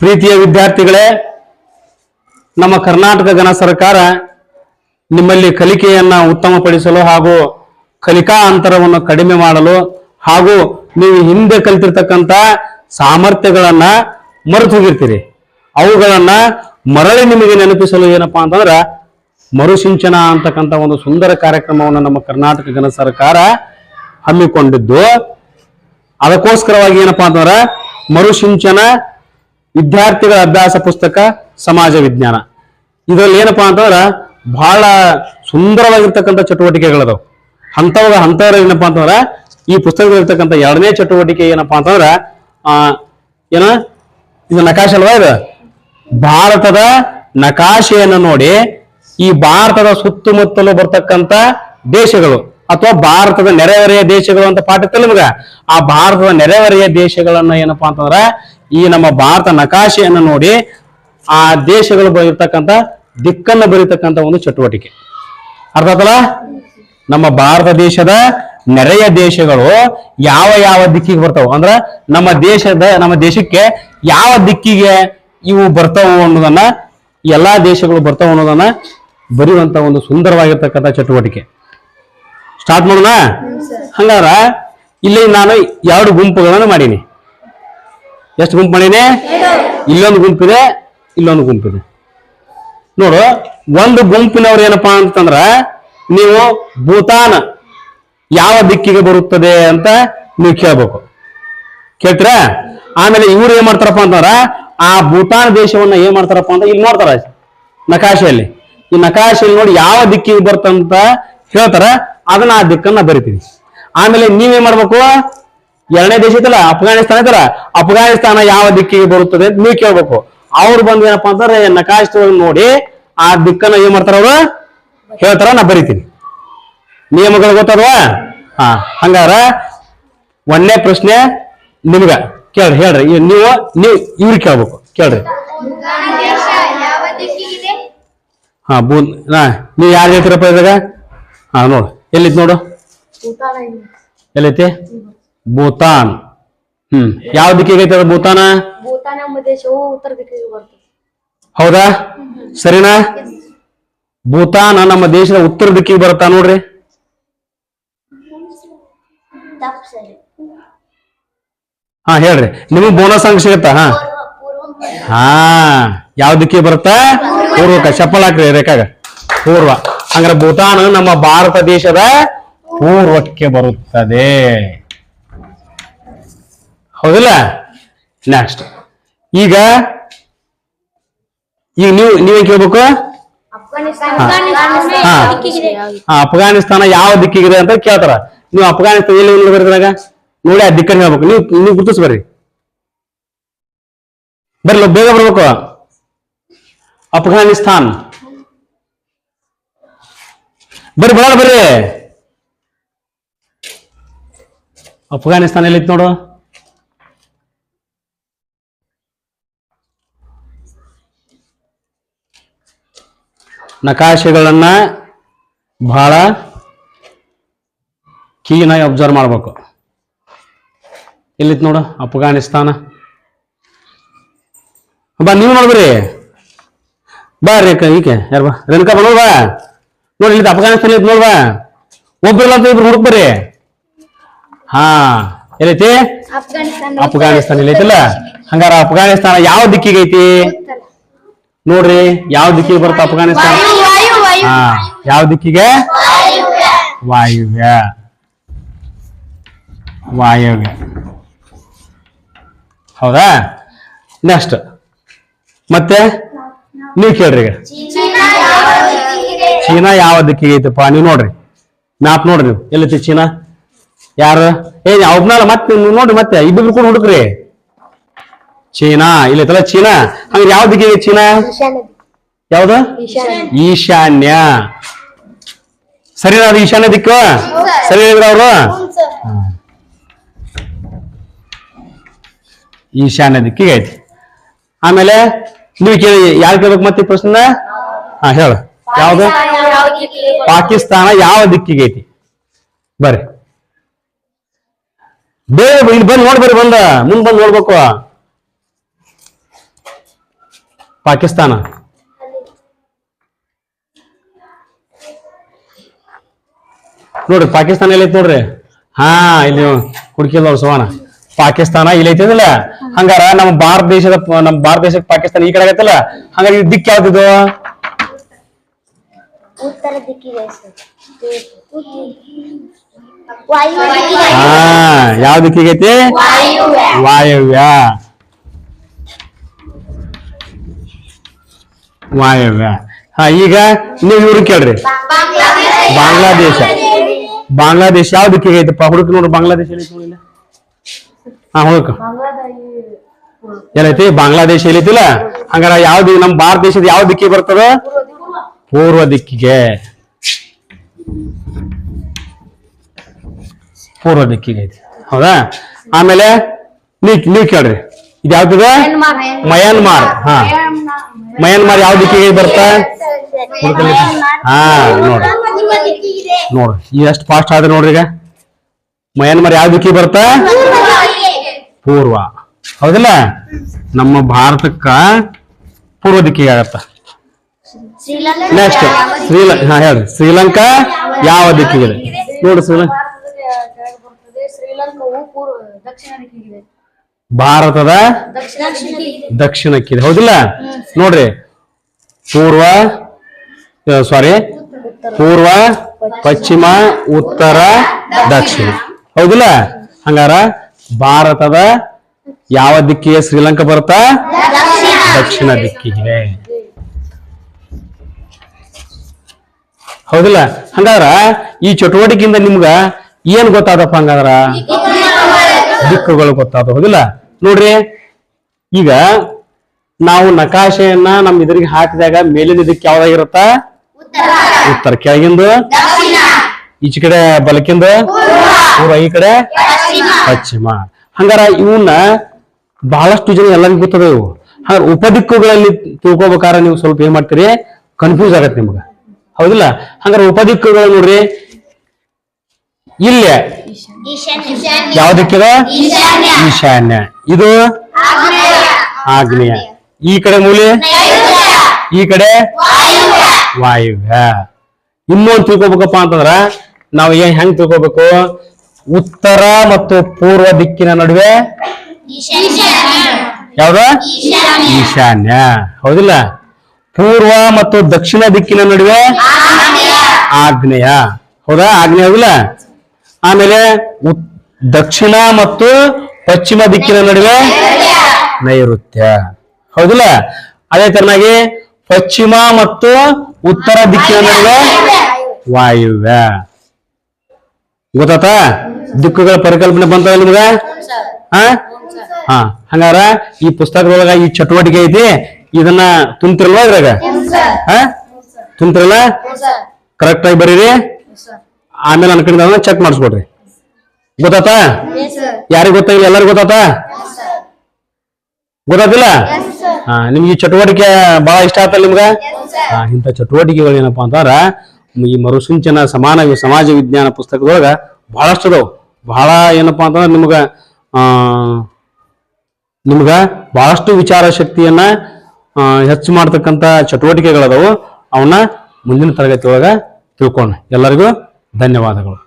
ಪ್ರೀತಿಯ ವಿದ್ಯಾರ್ಥಿಗಳೇ, ನಮ್ಮ ಕರ್ನಾಟಕ ಗಣ ಸರ್ಕಾರ ನಿಮ್ಮಲ್ಲಿ ಕಲಿಕೆಯನ್ನ ಉತ್ತಮಪಡಿಸಲು ಹಾಗೂ ಕಲಿಕಾ ಅಂತರವನ್ನು ಕಡಿಮೆ ಮಾಡಲು ಹಾಗೂ ನೀವು ಹಿಂದೆ ಕಲಿತಿರ್ತಕ್ಕಂಥ ಸಾಮರ್ಥ್ಯಗಳನ್ನ ಮರೆತು ಹೋಗಿರ್ತೀರಿ. ಅವುಗಳನ್ನ ಮರಳಿ ನಿಮಗೆ ನೆನಪಿಸಲು ಏನಪ್ಪಾ ಅಂತಂದ್ರ ಮರುಸಿಂಚನ ಅಂತಕ್ಕಂಥ ಒಂದು ಸುಂದರ ಕಾರ್ಯಕ್ರಮವನ್ನು ನಮ್ಮ ಕರ್ನಾಟಕ ಗಣ ಸರ್ಕಾರ ಹಮ್ಮಿಕೊಂಡಿದ್ದು. ಅದಕ್ಕೋಸ್ಕರವಾಗಿ ಏನಪ್ಪಾ ಅಂತಂದ್ರ ಮರುಸಿಂಚನ, ವಿದ್ಯಾರ್ಥಿಗಳ ಅಭ್ಯಾಸ ಪುಸ್ತಕ, ಸಮಾಜ ವಿಜ್ಞಾನ. ಇದರಲ್ಲಿ ಏನಪ್ಪಾ ಅಂತಂದ್ರ ಬಹಳ ಸುಂದರವಾಗಿರ್ತಕ್ಕಂಥ ಚಟುವಟಿಕೆಗಳದಾವ ಅಂತವಾಗ ಹಂತವರ ಏನಪ್ಪಾ ಅಂತಂದ್ರ ಈ ಪುಸ್ತಕದಲ್ಲಿರ್ತಕ್ಕಂಥ ಎರಡನೇ ಚಟುವಟಿಕೆ ಏನಪ್ಪಾ ಅಂತಂದ್ರ, ಆ, ಏನ? ಇದು ನಕಾಶೆ ಅಲ್ವಾ ಇದು? ಭಾರತದ ನಕಾಶೆಯನ್ನು ನೋಡಿ ಈ ಭಾರತದ ಸುತ್ತಮುತ್ತಲು ಬರ್ತಕ್ಕಂಥ ದೇಶಗಳು. ಅಥವಾ ಭಾರತದ ನೆರೆಹೊರೆಯ ದೇಶಗಳು ಅಂತ ಪಾಠ ಇತ್ತಲ್ಲ ನಿಮಗ? ಆ ಭಾರತದ ನೆರೆಹೊರೆಯ ದೇಶಗಳನ್ನ ಏನಪ್ಪಾ ಅಂತಂದ್ರ, ಈ ನಮ್ಮ ಭಾರತ ನಕಾಶೆಯನ್ನು ನೋಡಿ ಆ ದೇಶಗಳು ಬರೀತಕ್ಕಂಥ ದಿಕ್ಕನ್ನು ಬರೀತಕ್ಕಂಥ ಒಂದು ಚಟುವಟಿಕೆ. ಅರ್ಥ ಆತಲ್ಲ ನಮ್ಮ ಭಾರತ ದೇಶದ ನೆರೆಯ ದೇಶಗಳು ಯಾವ ಯಾವ ದಿಕ್ಕಿಗೆ ಬರ್ತಾವ? ಅಂದ್ರ ನಮ್ಮ ದೇಶದ, ನಮ್ಮ ದೇಶಕ್ಕೆ ಯಾವ ದಿಕ್ಕಿಗೆ ಇವು ಬರ್ತಾವ ಅನ್ನೋದನ್ನ, ಎಲ್ಲಾ ದೇಶಗಳು ಬರ್ತಾವ ಅನ್ನೋದನ್ನ ಬರೆಯುವಂತ ಒಂದು ಸುಂದರವಾಗಿರ್ತಕ್ಕಂಥ ಚಟುವಟಿಕೆ. ಸ್ಟಾರ್ಟ್ ಮಾಡೋಣ? ಹಂಗಾರ ಇಲ್ಲಿ ನಾನು ಎರಡು ಗುಂಪುಗಳನ್ನು ಮಾಡೀನಿ. ಎಷ್ಟು ಗುಂಪು ಮಾಡೀನಿ? ಇಲ್ಲೊಂದು ಗುಂಪಿದೆ ಇಲ್ಲೊಂದು ಗುಂಪಿದೆ. ನೋಡು, ಒಂದು ಗುಂಪಿನವ್ರು ಏನಪ್ಪಾ ಅಂತಂದ್ರ ನೀವು ಭೂತಾನ್ ಯಾವ ದಿಕ್ಕಿಗೆ ಬರುತ್ತದೆ ಅಂತ ನೀವು ಕೇಳ್ಬೇಕು. ಕೇಳ್ತೀರಾ? ಆಮೇಲೆ ಇವ್ರು ಏನ್ ಮಾಡ್ತಾರಪ್ಪ ಅಂತಂದ್ರ ಆ ಭೂತಾನ್ ದೇಶವನ್ನ ಏನ್ ಮಾಡ್ತಾರಪ್ಪ ಅಂತ ಇಲ್ಲಿ ನೋಡ್ತಾರ. ನಕಾಶೆಯಲ್ಲಿ. ಈ ನಕಾಶೆಯಲ್ಲಿ ನೋಡಿ ಯಾವ ದಿಕ್ಕಿಗೆ ಬರ್ತಂತ ಹೇಳ್ತಾರ. ಅದನ್ನ ಆ ದಿಕ್ಕನ್ನ ಬರಿತೀನಿ. ಆಮೇಲೆ ನೀವೇನ್ ಮಾಡ್ಬೇಕು? ಎರಡನೇ ದೇಶ ಐತಲ್ಲ ಅಫ್ಘಾನಿಸ್ತಾನ ಐತಲ್ಲ ಅಫ್ಘಾನಿಸ್ತಾನ ಯಾವ ದಿಕ್ಕಿಗೆ ಬರುತ್ತದೆ ಅಂತ ನೀವು ಕೇಳ್ಬೇಕು. ಅವ್ರು ಬಂದ್ ಏನಪ್ಪಾ ಅಂತಂದ್ರೆ ನಕಾಶ್ ನೋಡಿ ಆ ದಿಕ್ಕನ್ನ ಏನ್ ಮಾಡ್ತಾರ ಅವರು? ಹೇಳ್ತಾರ ನಾ ಬರಿತೀನಿ. ನಿಯಮಗಳು ಗೊತ್ತಲ್ವಾ ಹಾ ಹಂಗಾರ ಒಂದನೇ ಪ್ರಶ್ನೆ ನಿಮ್ಗ. ಕೇಳ್ರಿ ಹೇಳ್ರಿ. ನೀವು ನೀವು ಇವ್ರಿಗೆ ಕೇಳ್ಬೇಕು. ಕೇಳ್ರಿ. ಹಾ ಬೂ ನೀವು ಯಾರು ಹೇಳ್ತೀರಪ್ಪ ಇದಾಗ ಹಾ ನೋಡು. ಎಲ್ಲಿತ್ತು ನೋಡು? ಎಲ್ಲೈತಿ? ಭೂತಾನ್. ಹ್ಮ್. ಯಾವ ದಿಕ್ಕಿಗೆ ಐತೆ ಅದು ಭೂತಾನ? ಹೌದಾ? ಸರಿನಾ? ಭೂತಾನ್ ನಮ್ಮ ದೇಶದ ಉತ್ತರ ದಿಕ್ಕಿಗೆ ಬರುತ್ತಾ ನೋಡ್ರಿ? ಹಾ ಹೇಳ್ರಿ. ನಿಮಗ್ ಬೋನಸ್ ಅಂಕ ಸಿಗುತ್ತಾ ಹಾ. ಹಾ. ಯಾವ ದಿಕ್ಕಿಗೆ ಬರುತ್ತಾ? ಪೂರ್ವಕ ಚಪ್ಪಲ್ ಹಾಕ್ರಿ ರೇಖಾಗ. ಪೂರ್ವ. ಹಂಗಾರೆ ಭೂತಾನ್ ನಮ್ಮ ಭಾರತ ದೇಶದ ಪೂರ್ವಕ್ಕೆ ಬರುತ್ತದೆ. ಹೌದಿಲ್ಲ? ನೆಕ್ಸ್ಟ್ ಈಗ ಈಗ ನೀವು ನೀವೇನ್ ಕೇಳ್ಬೇಕು? ಅಫ್ಘಾನಿಸ್ತಾನ. ಯಾವ ದಿಕ್ಕಿಗಿದೆ ಅಂತ ಕೇಳ್ತಾರ. ನೀವು ಅಫ್ಘಾನಿಸ್ತಾನ ಎಲ್ಲಿ ಬರ್ತಿದಾಗ ನೋಡಿ ಆ ದಿಕ್ಕನ್ನು ಹೇಳ್ಬೇಕು. ನೀವು ನೀವು ಗುರುತಿಸ್ ಬರ್ರಿ ಬರ್ಲಿ ಬೇಗ ಬರ್ಬೇಕು. ಅಫ್ಘಾನಿಸ್ತಾನ್. ಬರ್ರಿ ಬರೋಣ ಬರ್ರಿ. ಅಫ್ಘಾನಿಸ್ತಾನ ಎಲ್ಲಿತ್ತು ನೋಡು. ನಕಾಶೆಗಳನ್ನ ಬಹಳ ಕೀನಾಗಿ ಅಬ್ಸರ್ವ್ ಮಾಡಬೇಕು. ಎಲ್ಲಿತ್ತು ನೋಡು, ಅಫ್ಘಾನಿಸ್ತಾನ. ಬಾ, ನೀವು ನೋಡ್ಬ್ರಿ ಬಾ ರೀ ಈಕೆ, ಯಾರು ಬಾ, ರೇಣುಕಾ ಬಾ. ನೋಡ್ ಇಲ್ಲಿ ಅಫ್ಘಾನಿಸ್ತಾನ ಇತ್ತು ನೋಡ್ವಾ? ಒಬ್ರಲ್ಲ ಇಬ್ರು ಹುಡುಕ್ ಬರ್ರಿ ಹಾ ಎಲ್ಲೈತಿ? ಅಫ್ಘಾನಿಸ್ತಾನ ಅಫ್ಘಾನಿಸ್ತಾನ ಎಲ್ಲೈತಿಲ್ಲ ಹಂಗಾರ ಅಫ್ಘಾನಿಸ್ತಾನ ಯಾವ ದಿಕ್ಕಿಗೆ ಐತಿ? ನೋಡ್ರಿ ಯಾವ ದಿಕ್ಕಿಗೆ ಬರುತ್ತೆ ಅಫ್ಘಾನಿಸ್ತಾನ? ಹಾ ಯಾವ ದಿಕ್ಕಿಗೆ? ವಾಯುವ್ಯ. ವಾಯುವ್ಯ. ಹೌದಾ? ನೆಕ್ಸ್ಟ್. ಮತ್ತೆ? ನೀವು ಕೇಳ್ರಿ ಈಗ. ಚೀನಾ ಯಾವ ದಿಕ್ಕಿಗೆ ಐತಪ್ಪ? ನೀವು ನೋಡ್ರಿ. ಮ್ಯಾಪ್ ನೋಡ್ರಿ ನೀವು. ಎಲ್ಲೈತಿ ಚೀನಾ? ಯಾರು? ಏ ಒಬ್ನಲ್ಲ, ಮತ್ತೆ ನೋಡ್ರಿ ಮತ್ತೆ. ಇಬ್ಬರು ಕೂಡ ಹುಡುಕ್ರಿ. ಚೀನಾ, ಇಲ್ಲೈತಲ್ಲ ಚೀನಾ? ಹಂಗ ಯಾವ ದಿಕ್ಕಿಗೆ ಚೀನಾ? ಯಾವ್ದು? ಈಶಾನ್ಯ. ಸರಿ ಅದು ಈಶಾನ್ಯ ದಿಕ್ಕು? ಸರಿ ಹೇಳಿದ್ರ ಅವರು? ಈಶಾನ್ಯ ದಿಕ್ಕಿಗೆ ಐತಿ. ಆಮೇಲೆ, ನೀವು ಕೇಳಿ, ಯಾರು ಕೇಳ್ಬೇಕು ಮತ್ತೆ ಪ್ರಶ್ನೆ? ಹಾ, ಹೇಳು. ಯಾವ್ದು? ಪಾಕಿಸ್ತಾನ ಯಾವ ದಿಕ್ಕಿಗೆ ಐತಿ? ಬರ್ರಿ. ಬೇರೆ ಇಲ್ಲಿ ಬಂದು ನೋಡ್ಬರ್ರಿ ಬಂದ. ಮುಂದ್ ಬಂದು ನೋಡ್ಬೇಕು. ಪಾಕಿಸ್ತಾನ. ನೋಡ್ರಿ ಪಾಕಿಸ್ತಾನ ಎಲ್ಲೈತಿ ನೋಡ್ರಿ. ಹಾ ಇಲ್ಲಿ ಹುಡುಕಿಲ್ಲ ಸೋಣ ಪಾಕಿಸ್ತಾನ ಇಲ್ಲಿ ಐತಿದಿಲ್ಲ ಹಂಗಾರ ನಮ್ಮ ಭಾರತ ದೇಶದ ನಮ್ಮ ಭಾರತ ದೇಶಕ್ಕೆ ಪಾಕಿಸ್ತಾನ ಈ ಕಡೆ ಆಗತ್ತಲ್ಲ ಹಂಗಾರೆ ಈ ದಿಕ್ಕು ಯಾವ್ದಿದು? ಉತ್ತರ ದಿಕ್ಕಿಗೆ ವಾಯು ಹಾ ಯಾವ ದಿಕ್ಕಿಗೈತಿ ವಾಯುವ್ಯ ವಾಯವ್ಯ. ವಾಯವ್ಯ. ಹಾ ಈಗ ನೀವು ಇವ್ರು ಕೇಳ್ರಿ. ಬಾಂಗ್ಲಾದೇಶ. ಬಾಂಗ್ಲಾದೇಶ ಯಾವ ದಿಕ್ಕಿಗೆ ಐತಪ್ಪ? ಹುಡುಕ್ ನೋಡ್ರಿ ಬಾಂಗ್ಲಾದೇಶ. ಹಾ ಹುಡುಕ. ಏನೈತಿ ಬಾಂಗ್ಲಾದೇಶ ಎಲ್ಲೈತಿಲ್ಲ ಹಂಗಾರ ಯಾವ್ದು ನಮ್ ನಮ್ಮ ಭಾರತ ದೇಶದ ಯಾವ ದಿಕ್ಕಿಗೆ ಬರ್ತದ? ಪೂರ್ವ ದಿಕ್ಕಿಗೆ. ಪೂರ್ವ ದಿಕ್ಕಿಗೆ ಐತಿ ಹೌದಾ? ಆಮೇಲೆ ನೀವ್ ನೀವ್ ಕೇಳ್ರಿ. ಇದು ಯಾವ್ದಿದೆ? ಮಯನ್ಮಾರ್ ಹಾ. ಮಯನ್ಮಾರ್ ಯಾವ ದಿಕ್ಕಿಗೆ ಬರ್ತಾ? ಹಾ ನೋಡ್ರಿ. ನೋಡ್ರಿ. ಈ ಎಷ್ಟು ಫಾಸ್ಟ್ ಆದ್ರೆ ನೋಡ್ರಿ ಈಗ. ಮಯನ್ಮಾರ್ ಯಾವ ದಿಕ್ಕಿಗೆ ಬರ್ತಾ? ಪೂರ್ವ. ಹೌದಿಲ್ಲ? ನಮ್ಮ ಭಾರತಕ್ಕ ಪೂರ್ವ ದಿಕ್ಕಿಗೆ ಆಗತ್ತ. ನೆಕ್ಸ್ಟ್ ಶ್ರೀಲಂಕಾ ಹಾ ಹೇಳಿ. ಶ್ರೀಲಂಕಾ ಯಾವ ದಿಕ್ಕಿಗಿದೆ? ನೋಡ್ರಿ ಶ್ರೀಲಂಕಾ ಬರ್ತದೆ ಶ್ರೀಲಂಕಾವು ಪೂರ್ವ ದಕ್ಷಿಣ ದಿಕ್ಕಿಗಿದೆ. ಭಾರತದ ದಕ್ಷಿಣ ದಕ್ಷಿಣಕ್ಕಿದೆ. ಹೌದಿಲ್ಲ? ನೋಡ್ರಿ. ಪೂರ್ವ ಸಾರಿ ಪೂರ್ವ ಪಶ್ಚಿಮ ಉತ್ತರ ದಕ್ಷಿಣ. ಹೌದಿಲ್ಲ? ಹಂಗಾರ ಭಾರತದ ಯಾವ ದಿಕ್ಕಿಗೆ ಶ್ರೀಲಂಕಾ ಬರ್ತಾ ದಕ್ಷಿಣ. ದಿಕ್ಕಿಗೆ ಹೌದಿಲ್ಲ? ಹಂಗಾದ್ರ ಈ ಚಟುವಟಿಕೆಯಿಂದ ನಿಮ್ಗ ಏನ್ ಗೊತ್ತಾದಪ್ಪ ಹಂಗಾದ್ರ? ದಿಕ್ಕುಗಳು ಗೊತ್ತಾದ ಹೌದಿಲ್ಲ? ನೋಡ್ರಿ ಈಗ ನಾವು ನಕಾಶೆಯನ್ನ ನಮ್ ಇದ್ರಿಗೆ ಹಾಕಿದಾಗ ಮೇಲಿನ ಇದಕ್ಕೆ ಯಾವ್ದಾಗಿರುತ್ತ ಉತ್ತರ. ಕೆಳಗಿಂದು? ಈಚೆ ಕಡೆ ಬಲಕಿಂದ ಪೂರ್ವ. ಈ ಕಡೆ? ಪಶ್ಚಿಮ. ಹಂಗಾರ ಇವನ್ನ ಬಹಳಷ್ಟು ಜನ ಎಲ್ಲರಿಗೂ ಗೊತ್ತದ ಇವು ಉಪ ದಿಕ್ಕುಗಳಲ್ಲಿ ತಿಳ್ಕೊಬೇಕಾರ ನೀವು ಸ್ವಲ್ಪ ಏನ್ ಮಾಡ್ತೀರಿ? ಕನ್ಫ್ಯೂಸ್ ಆಗತ್ತೆ ನಿಮ್ಗ. ಹೌದಿಲ್ಲ? ಹಂಗಾರ ಉಪದಿಕ್ಕುಗಳು ನೋಡ್ರಿ. ಇಲ್ಲಿ. ಯಾವ ದಿಕ್ಕಿದೆ ಈಶಾನ್ಯ. ಇದು? ಆಗ್ನೇಯ. ಈ ಕಡೆ ಮೂಲೆ? ಈ ಕಡೆ? ವಾಯುವ್ಯ. ಇನ್ನೊಂದು ತಿಳ್ಕೊಬೇಕಪ್ಪ ಅಂತಂದ್ರ ನಾವು ಏನ್ ಹೆಂಗ್ ತಿಳ್ಕೊಬೇಕು? ಉತ್ತರ ಮತ್ತು ಪೂರ್ವ ದಿಕ್ಕಿನ ನಡುವೆ? ಯಾವ್ದ? ಈಶಾನ್ಯ. ಹೌದಿಲ್ಲ? ಪೂರ್ವ ಮತ್ತು ದಕ್ಷಿಣ ದಿಕ್ಕಿನ ನಡುವೆ ಆಗ್ನೇಯ. ಹೌದಾ? ಆಗ್ನೇಯ ಹೌದಿಲ್ಲ ಆಮೇಲೆ ಉತ್- ದಕ್ಷಿಣ ಮತ್ತು ಪಶ್ಚಿಮ ದಿಕ್ಕಿನ ನಡುವೆ ನೈಋತ್ಯ. ಹೌದಿಲ್ಲ? ಅದೇ ತರನಾಗಿ ಪಶ್ಚಿಮ ಮತ್ತು ಉತ್ತರ ದಿಕ್ಕಿನ ನಡುವೆ ವಾಯುವ್ಯ. ಗೊತ್ತಾತ? ದಿಕ್ಕುಗಳ ಪರಿಕಲ್ಪನೆ ಬಂತ ನಿಮ್ಗ? ಹಾ ಹಂಗಾರ ಈ ಪುಸ್ತಕದೊಳಗ ಈ ಚಟುವಟಿಕೆ ಐತಿ. ಇದನ್ನ ತುಂಬ್ತಿರಲ್ವಾ ಇದ್ರಾಗ? ತುಂಬ್ತಿರಲ್ಲ? ಕರೆಕ್ಟ್ ಆಗಿ ಬರೀರಿ. ಆಮೇಲೆ ನನ್ನ ಕಡೆಯಿಂದ ಚೆಕ್ ಮಾಡಿಸ್ಕೊಡ್ರಿ. ಗೊತ್ತಾತ? ಯಾರಿಗ್ ಗೊತ್ತಾಗಿಲ್ಲ? ಎಲ್ಲರಿಗೂ ಗೊತ್ತಾತ? ಗೊತ್ತಾತಿಲ್ಲ ಹಾ ನಿಮ್ಗೆ ಈ ಚಟುವಟಿಕೆ ಬಹಳ ಇಷ್ಟ ಆತಲ್ಲ ನಿಮ್ಗ? ಹಾ ಇಂಥ ಚಟುವಟಿಕೆಗಳು ಏನಪ್ಪಾ ಅಂತಂದ್ರ ಈ ಮರುಸುಂಚನ ಸಮಾನ ಈ ಸಮಾಜ ವಿಜ್ಞಾನ ಪುಸ್ತಕದೊಳಗ ಬಹಳಷ್ಟು ಅದಾವ. ಬಹಳ ಏನಪ್ಪಾ ಅಂತಂದ್ರೆ ನಿಮ್ಗ ಆ ನಿಮ್ಗ ಬಹಳಷ್ಟು ವಿಚಾರ ಶಕ್ತಿಯನ್ನ ಹೆಚ್ಚು ಮಾಡ್ತಕ್ಕಂತ ಚಟುವಟಿಕೆಗಳದಾವು. ಅವನ್ನ ಮುಂದಿನ ತರಗತಿ ಒಳಗ ತಿಳ್ಕೊಂಡು ಎಲ್ಲರಿಗೂ ಧನ್ಯವಾದಗಳು.